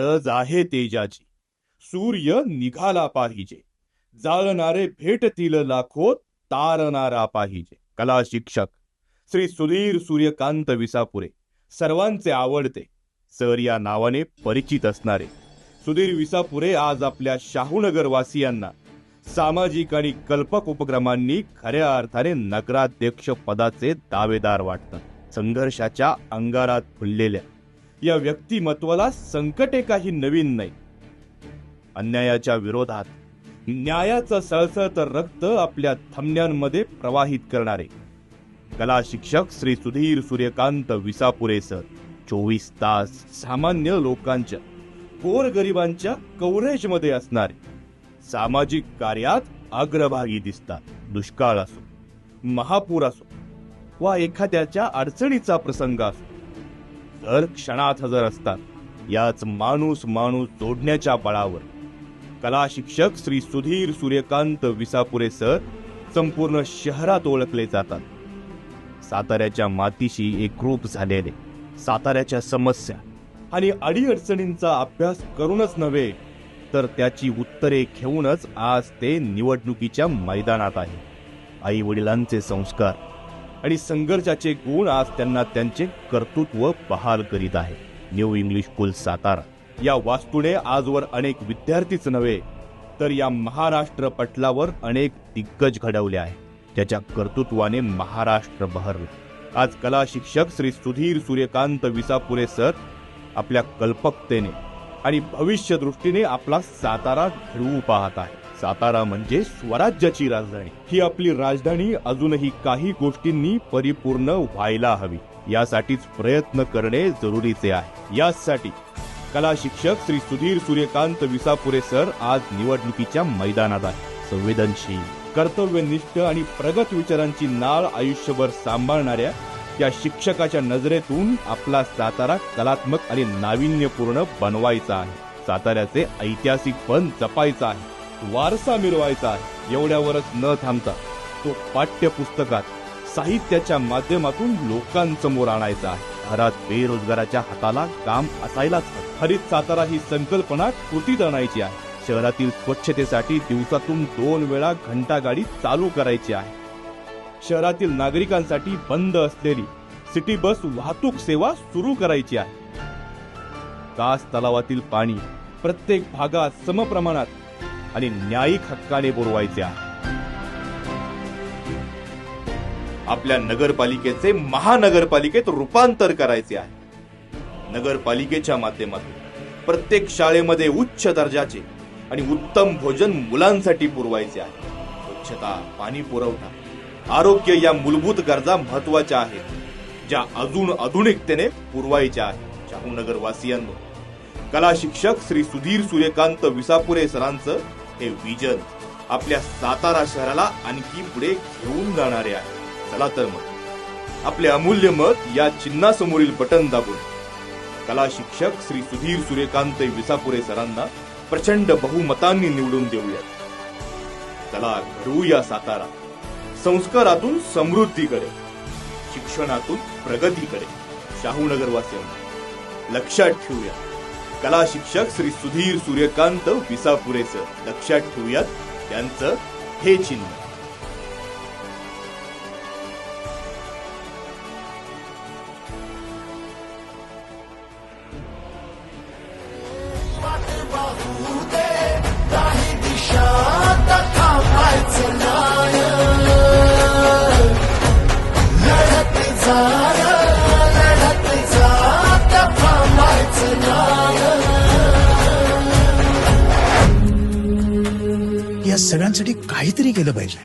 गरज आहे तेजाची. सूर्य निघाला पाहिजे. जाळणारे भेटतील लाखो तारणारा पाहिजे. कला शिक्षक श्री सुधीर सूर्यकांत विसापुरे सर्वांचे आवडते. सर या नावाने परिचित असणारे. सुधीर विसापुरे आज आपल्या शाहूनगर वासियांना सामाजिक आणि कल्पक उपक्रमांनी खऱ्या अर्थाने नगराध्यक्ष पदाचे दावेदार वाटतात. संघर्षाच्या अंगारात फुललेल्या या व्यक्तिमत्वाला संकटे काही नवीन नाही. अन्यायाच्या विरोधात न्यायाचं सळसळत रक्त आपल्या थमण्यांमध्ये प्रवाहित करणारे. कला शिक्षक श्री सुधीर सूर्यकांत विसापुरे सर चोवीस तास सामान्य लोकांच्या गोरगरिबांच्या कव्हरेजमध्ये असणारे. सामाजिक कार्यात अग्रभागी दिसतात दुष्काळ असो महापूर असो वा एखाद्याच्या अडचणीचा प्रसंग असो. दर क्षणात हजर असतात. याच माणूस माणूस जोडण्याच्या बळावर. कला शिक्षक श्री सुधीर सूर्यकांत विसापुरे सर संपूर्ण शहरात ओळखले जातात. साताऱ्याच्या मातीशी एकरूप झालेले साताऱ्याच्या समस्या आणि अडीअडचणींचा अभ्यास करूनच नव्हे तर त्याची उत्तरे घेऊनच आज ते निवडणुकीच्या मैदानात आहे. आई वडिलांचे संस्कार आणि संघर्षाचे गुण आज त्यांना त्यांचे कर्तृत्व बहाल करीत आहे. New English school Satara. या वास्तूने आजवर अनेक विद्यार्थीच नव्हे तर या महाराष्ट्र पटलावर अनेक दिग्गज घडवले आहे. त्याच्या कर्तृत्वाने महाराष्ट्र बहरला. आज कला शिक्षक श्री सुधीर सूर्यकांत विसापुरे सर आपल्या कल्पकतेने आणि भविष्य दृष्टीने आपला सातारा घडवू पाहत आहे सातारा म्हणजे स्वराज्याची राजधानी. ही आपली राजधानी अजूनही काही गोष्टींनी परिपूर्ण व्हायला हवी. यासाठीच प्रयत्न करणे जरुरीचे आहे. यासाठी कला शिक्षक श्री सुधीर सूर्यकांत विसापुरे सर आज निवडणुकीच्या मैदानात आहे संवेदनशील कर्तव्यनिष्ठ आणि प्रगत विचारांची नाळ आयुष्यभर सांभाळणाऱ्या या शिक्षकाच्या नजरेतून आपला सातारा कलात्मक आणि नाविन्यपूर्ण बनवायचा आहे. साताऱ्याचे ऐतिहासिक पण जपायचा आहे. वारसा मिरवायचा आहे. एवढ्यावरच न थांबता तो पाठ्यपुस्तकात साहित्याच्या माध्यमातून लोकांसमोर आणायचा आहे. घरात बेरोजगाराच्या हाताला काम असायलाच हरित सातारा ही संकल्पना कृतीत आणायची आहे. शहरातील स्वच्छतेसाठी दिवसातून दोन वेळा घंटागाडी चालू करायची आहे. शहरातील नागरिकांसाठी बंद असलेली सिटी बस वाहतूक सेवा सुरू करायची आहे. कास तलावातील पाणी प्रत्येक भागात समप्रमाणात आणि न्यायिक हक्काने पुरवायच्या आपल्या नगरपालिकेचे महानगरपालिकेत रूपांतर करायचे आहे. नगरपालिकेच्या माध्यमातून प्रत्येक शाळेमध्ये उच्च दर्जाचे आणि उत्तम भोजन मुलांसाठी पुरवायचे आहे. स्वच्छता पाणी पुरवठा आरोग्य या मूलभूत गरजा महत्त्वाच्या आहेत ज्या अजून आधुनिकतेने पुरवायच्या आहेत. शाहू नगरवासियांना कला शिक्षक श्री सुधीर सूर्यकांत विसापुरे सरांचं हे विजन आपल्या सातारा शहराला आणखी पुढे घेऊन जाणारे आहे. चला तर मग. आपले अमूल्य मत या चिन्हासमोरील बटन दाबून. कला शिक्षक श्री सुधीर सूर्यकांत विसापुरे सरांना प्रचंड बहुमतांनी निवडून देऊयात. चला घडवूया सातारा. संस्कारातून समृद्धीकडे शिक्षणातून प्रगतीकडे शाहूनगर लक्षात ठेवूया. कला शिक्षक श्री सुधीर सूर्यकांत विसापुरे लक्षात ठेवूयात त्यांचं हे चिन्ह. सगळ्यांसाठी काहीतरी केलं पाहिजे.